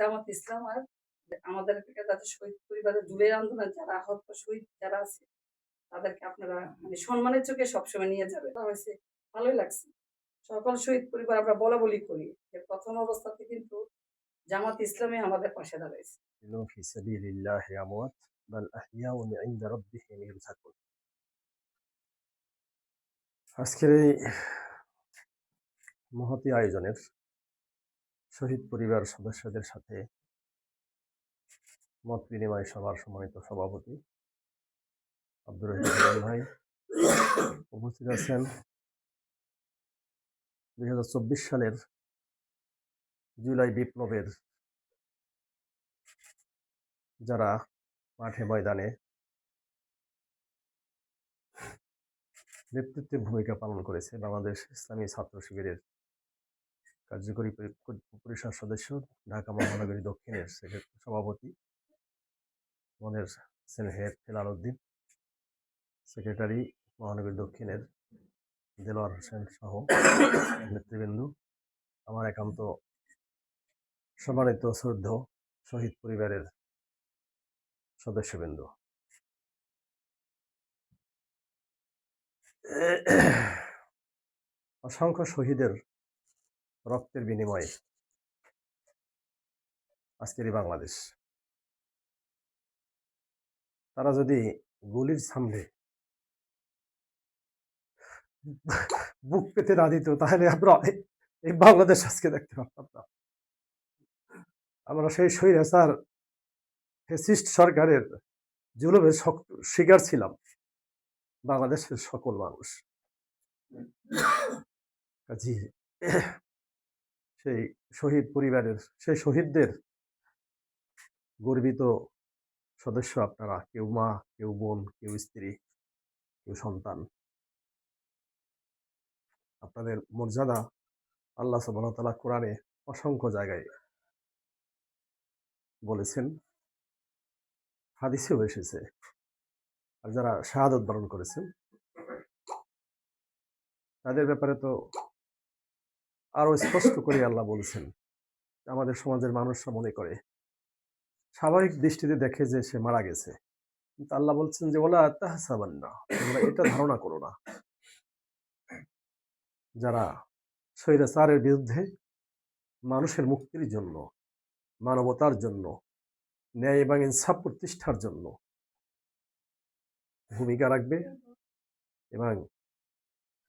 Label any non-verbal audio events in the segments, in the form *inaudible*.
জামাত ইসলাম আর আমাদের যাতে শহীদ পরিবারের জুলাই আন্দোলন যারা আহত শহীদ যারা আছে, তাদেরকে আপনারা মানে সম্মানের চোখে সবসময় নিয়ে যাবে হয়েছে, ভালোই লাগছে। সকল শহীদ পরিবার আমরা বলা বলি করি যে প্রথম অবস্থাতে কিন্তু জামাত ইসলামে আমাদের পাশে দাঁড়াইছে। আজকের এই মহতি আয়োজনের শহীদ পরিবার সদস্যদের সাথে মত বিনিময় সভার সম্মানিত সভাপতি আব্দুর রহিম ভাই উপস্থিত আছেন। দুই হাজার চব্বিশ সালের জুলাই বিপ্লবের যারা মাঠে ময়দানে নেতৃত্বের ভূমিকা পালন করেছে বাংলাদেশ ইসলামী ছাত্র শিবিরের কার্যকরী পরি- পরি- পরিষদ সদস্য ঢাকা মহানগরী দক্ষিণের সভাপতি আমাদের সেনহেদ হেলাল উদ্দিন সেক্রেটারি মহানগরী দক্ষিণের দেলোয়ার হোসেন সহ *coughs* নেতৃবৃন্দ, আমার একান্ত সম্মানিত শ্রদ্ধ শহীদ পরিবারের সদস্যবৃন্দ। *coughs* অসংখ্য শহীদের রক্তের বিনিময়ে। আজকের এই বাংলাদেশ। তারা যদি গুলির সামনে বুক পেতে না দিত, তাহলে আমরা এই- বাংলাদেশ আজকে দেখতে পারতাম না। আমরা সেই স্বৈরাচার ফেসিস্ট সরকারের জুলুমের শক- শিকার ছিলাম বাংলাদেশের সকল মানুষ। কাজী সেই শহীদ পরিবারের, সেই শহীদদের গর্বিত সদস্য আপনারা, কেউ মা, কেউ বোন, কেউ স্ত্রী, কেউ সন্তান। আপনাদের মর্যাদা আল্লাহ সুবাহতাল্লাহ কোরআনে অসংখ্য জায়গায় বলেছেন। হাদিসেও এসেছে। আর যারা শাহাদত বরণ করেছেন, তাদের ব্যাপারে তো আরও স্পষ্ট করে আল্লাহ বলেছেন, আমাদের সমাজের মানুষরা মনে করে। স্বাভাবিক দৃষ্টিতে দেখে যে সে মারা গেছে। কিন্তু আল্লাহ বলছেন যে, ওলা তাহসাবান না তোমরা এটা ধারণা করো না। যারা স্বৈরাচারের বিরুদ্ধে মানুষের মুক্তির জন্য, মানবতার জন্য, ন্যায় এবং ইনসাফ প্রতিষ্ঠার জন্য ভূমিকা রাখবে এবং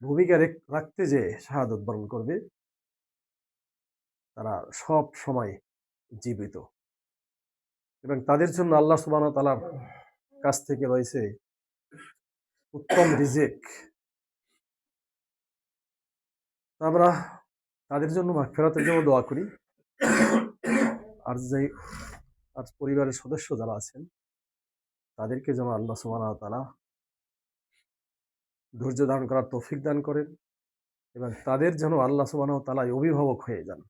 ভূমিকা রেখ- রাখতে যে শাহাদত বরণ করবে তারা সব সময় জীবিত। এবং তাদের জন্য আল্লাহ সুবাহ তালার কাছ থেকে রয়েছে উত্তম রিজেক। আমরা তাদের জন্য ফেরতের জন্য দোয়া করি। আর যে আর পরিবারের সদস্য যারা আছেন, তাদেরকে যেন আল্লাহ সুবাহ তালা ধৈর্য দান করার তৌফিক দান করেন এবং তাদের যেন আল্লাহ সুবাহ তালা অভিভাবক হয়ে যান।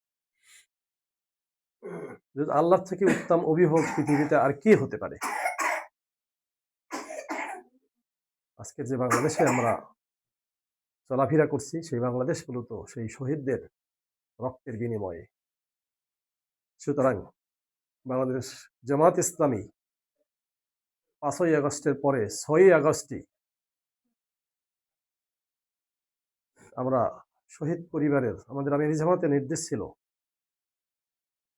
আল্লাহর থেকে উত্তম অভিভাবক পৃথিবীতে আর কি হতে পারে? আজকের যে বাংলাদেশে আমরা চলাফেরা করছি, সেই বাংলাদেশ মূলত সেই শহীদদের রক্তের বিনিময়ে। সুতরাং বাংলাদেশ জামাত ইসলামী পাঁচই আগস্টের পরে ছয়ই আগস্টই আমরা শহীদ পরিবারের, আমাদের আমির জামাতের নির্দেশ ছিল